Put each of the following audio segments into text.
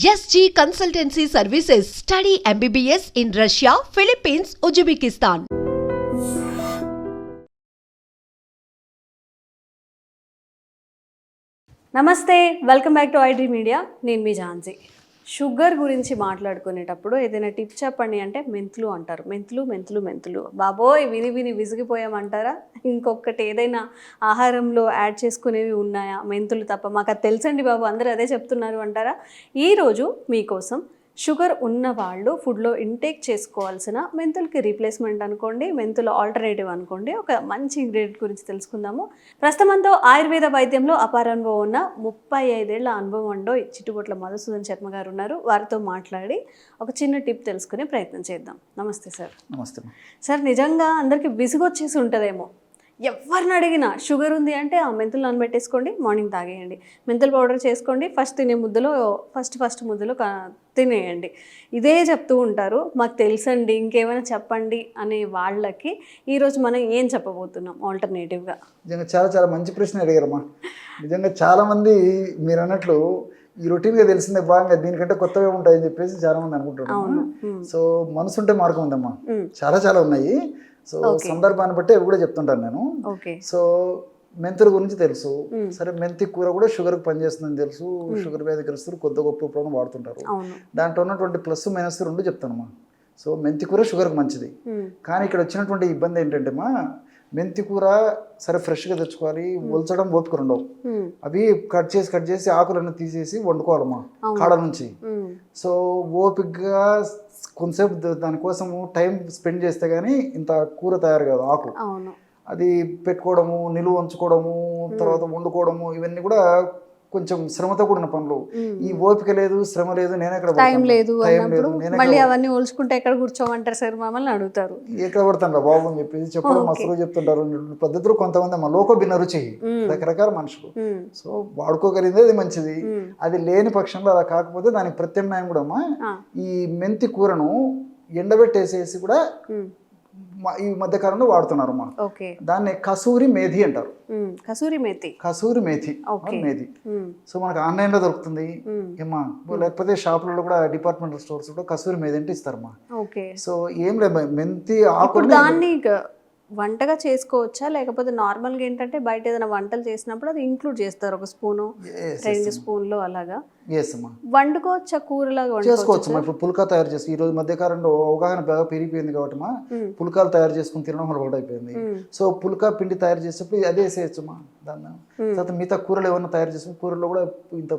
SG Consultancy Services. Study MBBS in Russia, Philippines, Uzbekistan. Namaste welcome back to IT media నేను మీ Jhansi sugar గురించి మాట్లాడుకునేటప్పుడు ఏదైనా tip చెప్పండి అంటే మెంతులు అంటారు. మెంతులు మెంతులు మెంతులు. బాబోయ్ విని విని విసిగిపోయామంటారా? ఇంకొకటి ఏదైనా ఆహారంలో యాడ్ చేసుకునేవి ఉన్నాయా? మెంతులు తప్ప మాకు అది తెలుసండి బాబు అందరూ అదే చెప్తున్నారు అంటారా? ఈరోజు మీకోసం షుగర్ ఉన్న వాళ్ళు ఫుడ్లో ఇంటేక్ చేసుకోవాల్సిన మెంతులకి రీప్లేస్మెంట్ అనుకోండి మెంతుల ఆల్టర్నేటివ్ అనుకోండి ఒక మంచి ఇంగ్రీడియంట్ గురించి తెలుసుకుందాము. ప్రస్తుతంతో ఆయుర్వేద వైద్యంలో అపార అనుభవం ఉన్న ముప్పై ఐదేళ్ళ అనుభవం ఉండో చిట్టుబొట్ల మధుసూదన్ శర్మ గారు ఉన్నారు. వారితో మాట్లాడి ఒక చిన్న టిప్ తెలుసుకునే ప్రయత్నం చేద్దాం. నమస్తే సార్. నమస్తే. సార్ నిజంగా అందరికీ విసుగొచ్చేసి ఉంటుందేమో. ఎవరిని అడిగినా షుగర్ ఉంది అంటే ఆ మెంతులు నానబెట్టేసుకోండి మార్నింగ్ తాగేయండి. మెంతుల పౌడర్ చేసుకోండి ఫస్ట్ తినే ముద్దలో ఫస్ట్ ఫస్ట్ ముద్దలో తినేయండి. ఇదే చెప్తూ ఉంటారు మాకు తెలుసండి ఇంకేమైనా చెప్పండి అనే వాళ్ళకి ఈరోజు మనం ఏం చెప్పబోతున్నాం ఆల్టర్నేటివ్గా నిజంగా చాలా చాలా మంచి ప్రశ్న అడిగారమ్మా. నిజంగా చాలా మంది మీరు అన్నట్లు ఈ రొటీన్గా తెలిసిందే భాగంగా దీనికంటే కొత్తవే ఉంటాయని చెప్పేసి చాలా మంది అనుకుంటారు అవును. మ్మ్. సో మనసు ఉంటే మార్గం ఉందమ్మా. మ్మ్. చాలా చాలా ఉన్నాయి. సో సందర్భాన్ని బట్టి అవి కూడా చెప్తుంటాను నేను. సో మెంతుల గురించి తెలుసు. సరే మెంతి కూర కూడా షుగర్కి పనిచేస్తుందని తెలుసు. షుగర్ వ్యాధిగ్రస్తులు కొద్ది గొప్ప ఇప్పుడు వాడుతుంటారు. దాంట్లో ఉన్నటువంటి ప్లస్ మైనస్ రెండు చెప్తానమ్మా సో మెంతి కూర షుగర్కి మంచిది. కానీ ఇక్కడ వచ్చినటువంటి ఇబ్బంది ఏంటంటే మా మెంతి కూర సరే ఫ్రెష్గా తెచ్చుకోవాలి. ఒలచడం ఓపిక ఉండవు. అవి కట్ చేసి కట్ చేసి ఆకులన్నీ తీసేసి వండుకోవాలమ్మా కాడ నుంచి. సో ఓపికగా కొంతసేపు దానికోసము టైం స్పెండ్ చేస్తే కానీ ఇంత కూర తయారు కాదు ఆకు. అది పెట్టుకోవడము నిలువ ఉంచుకోవడము తర్వాత వండుకోవడము ఇవన్నీ కూడా కొంచెం శ్రమతో కూడిన పనులు. ఈ ఓపిక లేదు శ్రమ లేదు నేను ఎక్కడ టైం? లేదు మళ్ళీ అవన్నీ ఓల్చుకుంటే ఎక్కడ కూర్చోమంటారు సార్ మమ్మల్ని అడుగుతారు ఎక్కడ పడతాను బాబు అని చెప్పేసి చెప్పడం అసలు చెప్తుంటారు పద్ధతులు కొంతమంది అమ్మ లోక భిన్న రుచి. రకరకాల మనుషులు. సో వాడుకోగలిగింది అది మంచిది. అది లేని పక్షంలో అలా కాకపోతే దానికి ప్రత్యామ్నాయం కూడా. ఈ మెంతి కూరను ఎండబెట్టేసేసి కూడా. మ- ఈ మధ్య కాలంలో వాడుతున్నారు అమ్మా ఓకే. దాన్ని కసూరి మేథి అంటారు. కసూరి మేతి. కసూరి మేథి ఓకే. మేథి. సో మనకు ఆన్లైన్లో దొరుకుతుంది. మ్మ్. ఏమ్మా లేకపోతే షాపులలో కూడా డిపార్ట్మెంటల్ స్టోర్స్ కూడా కసూరి మేథి అంటే ఇస్తారమ్మా. ఓకే. సో ఏం లేదు మెంతి ఆకుని దాన్ని వంటగా చేసుకోవచ్చా? లేకపోతే నార్మల్గా ఏంటంటే బయట ఏదైనా వంటలు చేసినప్పుడు అది ఇంక్లూడ్ చేస్తారు ఒక స్పూను రెండు స్పూన్లు అలాగా? వండుకోవచ్చా కూరలాగా చేసుకోవచ్చు ఇప్పుడు పుల్కా తయారు చేసి ఈ రోజు మధ్య కాలంలో అవగాహన బాగా పెరిగిపోయింది కాబట్టి మా. పుల్కాలు తయారు చేసుకుని తినడం అలవాటు అయిపోయింది. సో పుల్కా పిండి తయారు చేసేటప్పుడు అదే వేసేయచ్చు మా దాన్ని తర్వాత మిగతా కూరలు ఏమన్నా తయారు చేసిన కూరలో కూడా ఇంత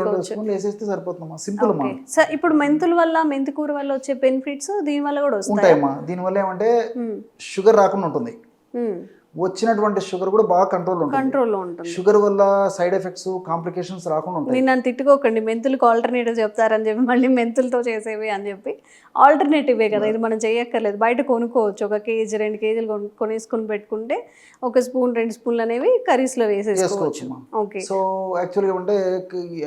రెండు స్పూన్లు వేసేస్తే సరిపోతుందమ్మా. సింపుల్ సార్ ఇప్పుడు మెంతుల వల్ల మెంతి కూర వల్ల వచ్చే బెనిఫిట్స్ దీని వల్ల కూడా ఉంటాయమ్మా. దీనివల్ల ఏమంటే షుగర్ రాకుండా ఉంటుంది. వచ్చినటువంటి షుగర్ కూడా బాగా కంట్రోల్ ఉంటుంది. కంట్రోల్లో ఉంటుంది. షుగర్ వల్ల సైడ్ ఎఫెక్ట్స్ కాంప్లికేషన్స్ రాకుండా ఉంటాయి. నేను నన్ను తిట్టుకోకండి. మెంతులకు ఆల్టర్నేటివ్ చెప్తారని చెప్పి మళ్ళీ మెంతులతో చేసేవి అని చెప్పి ఆల్టర్నేటివే కదా ఇది మనం చేయక్కర్లేదు. బయట కొనుక్కోవచ్చు. ఒక కేజీ రెండు కేజీలు కొను- కొనేసుకుని పెట్టుకుంటే ఒక స్పూన్ రెండు స్పూన్లు అనేవి కర్రీస్లో వేసేసుకోవచ్చు. ఓకే సో యాక్చువల్గా అంటే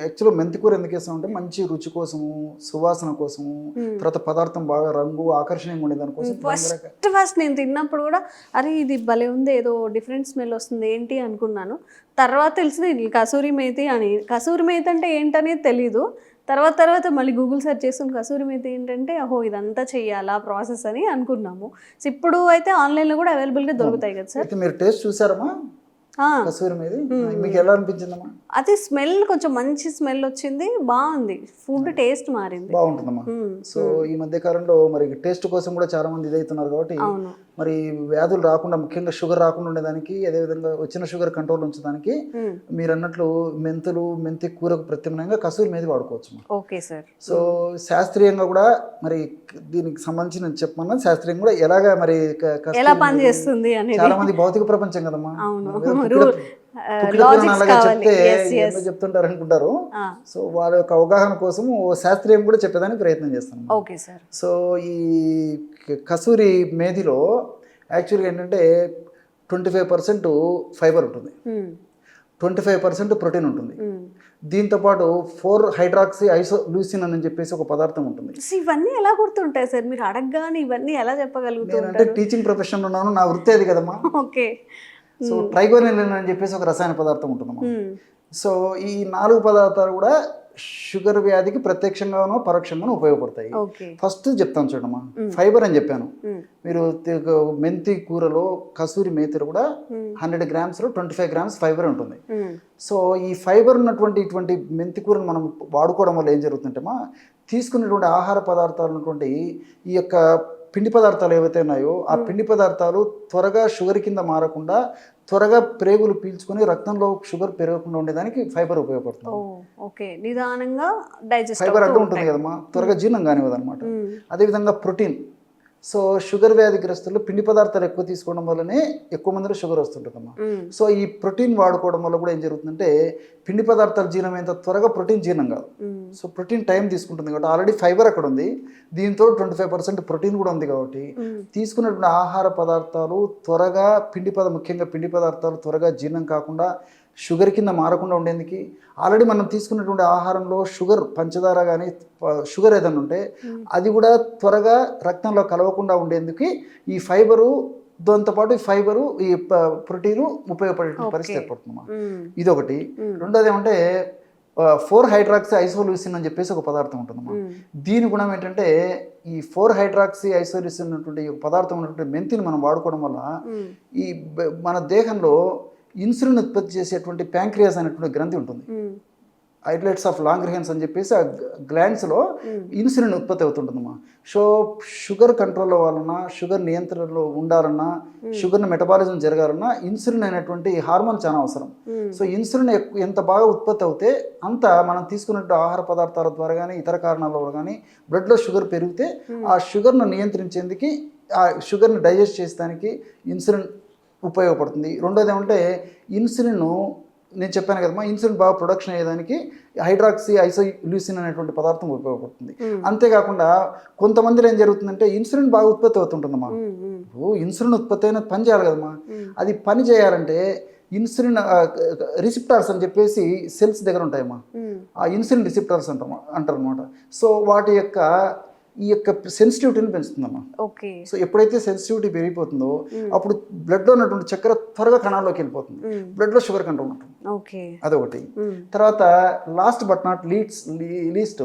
యాక్చువల్గా మెంతి కూర ఎందుకు వేస్తామంటే మంచి రుచి కోసము సువాసన కోసము తర్వాత పదార్థం బాగా రంగు ఆకర్షణీయంగా ఉండే దానికోసం ఫస్ట్ ఫస్ట్ నేను తిన్నప్పుడు కూడా అరే ఇది భలే ఉంది ఏదో డిఫరెంట్ స్మెల్ వస్తుంది ఏంటి అనుకున్నాను. తర్వాత తెలిసింది ఇది కసూరి మేతి అని. కసూరి మేతి అంటే ఏంటనేది తెలీదు. తర్వాత తర్వాత మళ్ళీ గూగుల్ సెర్చ్ చేసుకుని కసూరి మేతి ఏంటంటే అహో ఇదంతా చెయ్యాలా ప్రాసెస్ అని అనుకున్నాము. ఇప్పుడు అయితే ఆన్లైన్లో కూడా అవైలబుల్గా దొరుకుతాయి కదా సార్ మీరు టేస్ట్ చూసారమ్మా? కసూరి మీద? మీకు ఎలా అనిపించిందమ్మా? అది స్మెల్ కొంచెం మంచి స్మెల్ వచ్చింది బాగుంది. ఫుడ్ టేస్ట్ మారింది. బాగుంటుందమ్మా. మ్మ్. సో ఈ మధ్య కాలంలో మరి టేస్ట్ కోసం కూడా చాలా మంది ఇదవుతున్నారు కాబట్టి మరి వ్యాధులు రాకుండా ముఖ్యంగా షుగర్ రాకుండా ఉండేదానికి అదేవిధంగా వచ్చిన షుగర్ కంట్రోల్ ఉంచడానికి. మీరు అన్నట్లు మెంతులు మెంతి కూరకు ప్రత్యామ్నాయంగా కసూరి మీద వాడుకోవచ్చు ఓకే సార్. సో శాస్త్రీయంగా కూడా మరి దీనికి సంబంధించి నేను చెప్పమన్నా శాస్త్రీయంగా కూడా ఎలాగా మరి ఎలా పని మేది- చేస్తుంది అనేది. చాలా మంది భౌతిక ప్రపంచం కదమ్మా. చెప్తుంటారు అనుకుంటారు సో వాళ్ళ యొక్క అవగాహన కోసం ఓ శాస్త్రీయం కూడా చెప్పేదానికి ప్రయత్నం చేస్తాను ఓకే సార్ సో ఈ కసూరి మేధిలో యాక్చువల్గా ఏంటంటే ట్వంటీ ఫైవ్ పర్సెంట్ ఫైబర్ ఉంటుంది. మ్మ్. ట్వంటీ ఫైవ్ పర్సెంట్ ప్రోటీన్ ఉంటుంది. మ్మ్. దీంతోపాటు ఫోర్ హైడ్రాక్సీ ఐసో లూసిన్ అని చెప్పేసి ఒక పదార్థం ఉంటుంది. ఇవన్నీ ఎలా గుర్తుంటాయి సార్ మీరు అడగగానే ఇవన్నీ ఎలా చెప్పగలుగుతూ నేనంటే ఉంటారు? టీచింగ్ ప్రొఫెషన్లో ఉన్నాను నా వృత్తి అది కదమ్మా. ఓకే సో ట్రైగోనిలిన్ అని చెప్పేసి ఒక రసాయన పదార్థం ఉంటుందమ్మా మ్మ్. సో ఈ నాలుగు పదార్థాలు కూడా షుగర్ వ్యాధికి ప్రత్యక్షంగానో పరోక్షంగానో ఉపయోగపడతాయి. ఫస్ట్ చెప్తాను చూడమ్మా. ఫైబర్ అని చెప్పాను. మీరు మెంతి కూరలో కసూరి మేతిలో కూడా హండ్రెడ్ గ్రామ్స్లో ట్వంటీ ఫైవ్ గ్రామ్స్ ఫైబర్ ఉంటుంది. సో ఈ ఫైబర్ ఉన్నటువంటి ఇటువంటి మెంతి కూరను మనం వాడుకోవడం వల్ల ఏం జరుగుతుందంటేమా తీసుకున్నటువంటి ఆహార పదార్థాలు ఉన్నటువంటి ఈ యొక్క పిండి పదార్థాలు ఏవైతే ఉన్నాయో ఆ పిండి పదార్థాలు త్వరగా షుగర్ కింద మారకుండా త్వరగా ప్రేగులు పీల్చుకొని రక్తంలో షుగర్ పెరగకుండా ఉండేదానికి ఫైబర్ ఉపయోగపడుతుంది. ఓకే. నిదానంగా డైజెస్ట్ ఫైబర్ అడ్డు ఉంటుంది కదమ్మా. త్వరగా జీర్ణం కానివ్వదు అనమాట అదేవిధంగా ప్రోటీన్. సో షుగర్ వ్యాధిగ్రస్తులు పిండి పదార్థాలు ఎక్కువ తీసుకోవడం వల్లనే ఎక్కువ మందిలో షుగర్ వస్తుంటుందమ్మా. సో ఈ ప్రోటీన్ వాడుకోవడం వల్ల కూడా ఏం జరుగుతుందంటే పిండి పదార్థాలు జీర్ణమైనంత త్వరగా ప్రోటీన్ జీర్ణం కాదు. సో ప్రోటీన్ టైం తీసుకుంటుంది కాబట్టి ఆల్రెడీ ఫైబర్ అక్కడ ఉంది. దీంతో ట్వంటీ ఫైవ్ పర్సెంట్ ప్రోటీన్ కూడా ఉంది కాబట్టి తీసుకున్నటువంటి ఆహార పదార్థాలు త్వరగా పిండి పద ముఖ్యంగా పిండి పదార్థాలు త్వరగా జీర్ణం కాకుండా షుగర్ కింద మారకుండా ఉండేందుకు? ఆల్రెడీ మనం తీసుకున్నటువంటి ఆహారంలో షుగర్ పంచదార కానీ షుగర్ ఏదైనా ఉంటే అది కూడా త్వరగా రక్తంలో కలవకుండా ఉండేందుకు ఈ ఫైబరు దాంతోపాటు ఈ ఫైబరు ఈ ప్రోటీను ఉపయోగపడే పరిస్థితి ఏర్పడుతుందమ్మా ఇది ఒకటి రెండోది ఏమంటే ఫోర్ హైడ్రాక్సీ ఐసోల్యూసిన్ అని చెప్పేసి ఒక పదార్థం ఉంటుందమ్మా దీని గుణం ఏంటంటే ఈ ఫోర్ హైడ్రాక్సీ ఐసోల్యూసిన్ ఉన్నటువంటి పదార్థం ఉన్నటువంటి మెంతిని మనం వాడుకోవడం వల్ల ఈ మన దేహంలో ఇన్సులిన్ ఉత్పత్తి చేసేటువంటి ప్యాంక్రియాస్ అనేటువంటి గ్రంథి ఉంటుంది. ఐట్లెట్స్ ఆఫ్ లాంగ్ రిహెన్స్ అని చెప్పేసి ఆ గ్లాండ్స్లో ఇన్సులిన్ ఉత్పత్తి అవుతుంటుందమ్మా. సో షుగర్ కంట్రోల్ అవ్వాలన్నా షుగర్ నియంత్రణలో ఉండాలన్నా షుగర్ని మెటబాలిజం జరగాలన్నా ఇన్సులిన్ అనేటువంటి హార్మోన్ చాలా అవసరం. సో ఇన్సులిన్ ఎంత బాగా ఉత్పత్తి అవుతే అంత మనం తీసుకున్నట్టు ఆహార పదార్థాల ద్వారా కానీ ఇతర కారణాల వల్ల కానీ బ్లడ్లో షుగర్ పెరిగితే ఆ షుగర్ను నియంత్రించేందుకు ఆ షుగర్ని డైజెస్ట్ చేసేదానికి ఇన్సులిన్ ఉపయోగపడుతుంది. రెండోది ఏమంటే ఇన్సులిన్ నేను చెప్పాను కదమ్మా ఇన్సులిన్ బాగా ప్రొడక్షన్ అయ్యేదానికి హైడ్రాక్సీ ఐసోల్యూసిన్ అనేటువంటి పదార్థం ఉపయోగపడుతుంది. అంతేకాకుండా కొంతమందిలో ఏం జరుగుతుందంటే ఇన్సులిన్ బాగా ఉత్పత్తి అవుతుంటుందమ్మా. ఇప్పుడు ఇన్సులిన్ ఉత్పత్తి అయిన పని చేయాలి కదమ్మా. అది పని చేయాలంటే ఇన్సులిన్ రిసిప్టార్స్ అని చెప్పేసి సెల్స్ దగ్గర ఉంటాయమ్మా. ఆ ఇన్సులిన్ రిసిప్టార్స్ అంటారు అంటారు అనమాట సో వాటి యొక్క ఈ యొక్క సెన్సిటివిటీని పెంచుతుందమ్మా. ఓకే. సో ఎప్పుడైతే సెన్సిటివిటీ పెరిగిపోతుందో అప్పుడు బ్లడ్లో ఉన్నటువంటి చక్కెర త్వరగా కణాల్లోకి వెళ్ళిపోతుంది. బ్లడ్లో షుగర్ కంట్రోల్ ఉంటుంది. ఓకే. అదొకటి. తర్వాత last but not leads least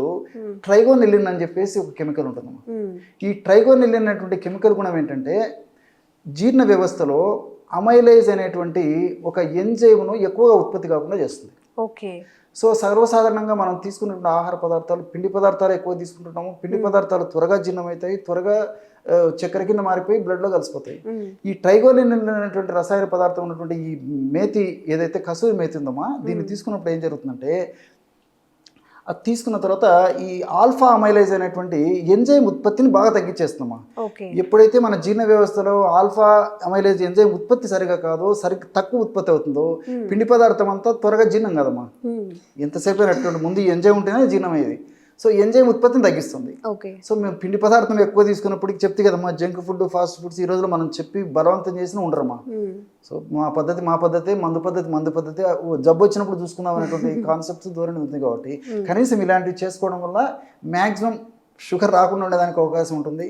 trigonelline అని చెప్పేసి ఒక కెమికల్ ఉంటుందమ్మా. ఈ ట్రైగోనిలిన్ అనేటువంటి కెమికల్ గుణం ఏంటంటే జీర్ణ వ్యవస్థలో అమైలైజ్ అనేటువంటి ఒక ఎంజైమ్ను ఎక్కువగా ఉత్పత్తి కాకుండా చేస్తుంది. ఓకే. సో సర్వసాధారణంగా మనం తీసుకున్న ఆహార పదార్థాలు పిండి పదార్థాలు ఎక్కువ తీసుకుంటుంటాము పిండి పదార్థాలు త్వరగా జీర్ణమవుతాయి త్వరగా చక్కెర కింద మారిపోయి బ్లడ్లో కలిసిపోతాయి. ఈ ట్రైగోలిన్ అనేటువంటి రసాయన పదార్థం ఉన్నటువంటి ఈ మేతి ఏదైతే కసూరి మేతి ఉందమ్మా దీన్ని తీసుకున్నప్పుడు ఏం జరుగుతుందంటే అది తీసుకున్న తర్వాత ఈ ఆల్ఫా అమైలైజ్ అనేటువంటి ఎంజైమ్ ఉత్పత్తిని బాగా తగ్గించేస్తుందమ్మా. ఓకే. ఎప్పుడైతే మన జీర్ణ వ్యవస్థలో ఆల్ఫా అమైలేజ్ ఎంజైమ్ ఉత్పత్తి సరిగా కాదో సరి తక్కువ ఉత్పత్తి అవుతుందో పిండి పదార్థం అంతా త్వరగా జీర్ణం కాదమ్మా. ఎంతసేపు అయినటువంటి ముందు ఎంజైమ్ ఉంటేనే జీర్ణం అయ్యేది సో ఎంజైమ్ ఉత్పత్తిని తగ్గిస్తుంది. ఓకే. సో మేము పిండి పదార్థం ఎక్కువ తీసుకున్నప్పటికి చెప్తే కదమ్మా జంక్ ఫుడ్ ఫాస్ట్ ఫుడ్స్ ఈ రోజులో మనం చెప్పి బలవంతం చేసినా ఉండరమ్మా. సో మా పద్ధతి మా పద్ధతి మందు పద్ధతి మందు పద్ధతి జబ్బు వచ్చినప్పుడు చూసుకుందాం అనేటువంటి కాన్సెప్ట్స్ ధోరణి ఉంది కాబట్టి కనీసం ఇలాంటివి చేసుకోవడం వల్ల మ్యాక్సిమం షుగర్ రాకుండా ఉండడానికి అవకాశం ఉంటుంది.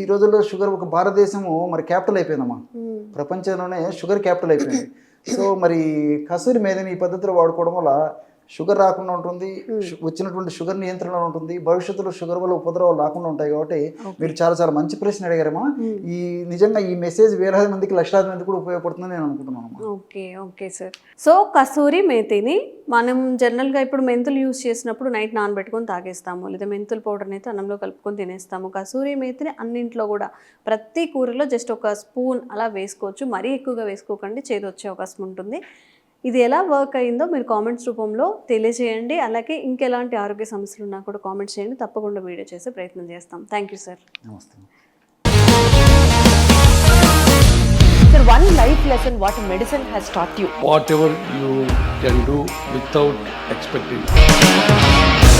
ఈ రోజుల్లో షుగర్ ఒక భారతదేశము మరి క్యాపిటల్ అయిపోయిందమ్మా. ప్రపంచంలోనే షుగర్ క్యాపిటల్ అయిపోయింది. సో మరి కసూరి మేదని ఈ పద్ధతిలో వాడుకోవడం వల్ల షుగర్ రాకుండా ఉంటుంది వచ్చినటువంటి షుగర్ నియంత్రణలో ఉంటుంది భవిష్యత్తులో షుగర్ వల్ల ఉపద్రవాలు రాకుండా ఉంటాయి కాబట్టి మీరు చాలా చాలా మంచి ప్రశ్న అడిగారమ్మా ఈ నిజంగా ఈ మెసేజ్ వేలాది మందికి లక్షలాది మందికి కూడా ఉపయోగపడుతుందని నేను అనుకుంటున్నాను okay okay sir. So kasuri మేతిని మనం జనరల్గా ఇప్పుడు మెంతులు యూస్ చేసినప్పుడు నైట్ నానబెట్టుకొని తాగేస్తాము లేదా మెంతుల పౌడర్ని అయితే అన్నంలో కలుపుకొని తినేస్తాము. కసూరి మేతిని అన్నింట్లో కూడా ప్రతి కూరలో జస్ట్ ఒక స్పూన్ అలా వేసుకోవచ్చు మరీ ఎక్కువగా వేసుకోకండి చేదు వచ్చే అవకాశం ఉంటుంది. ఇది ఎలా వర్క్ అయిందో మీరు కామెంట్స్ రూపంలో తెలియజేయండి. అలాగే ఇంకెలాంటి ఆరోగ్య సమస్యలు ఉన్నా కూడా కామెంట్స్ చేయండి. తప్పకుండా వీడియో చేసే ప్రయత్నం చేస్తాం. థ్యాంక్ యూ సార్ నమస్తే. Sir, one life lesson what medicine has taught you. whatever you can do without expecting.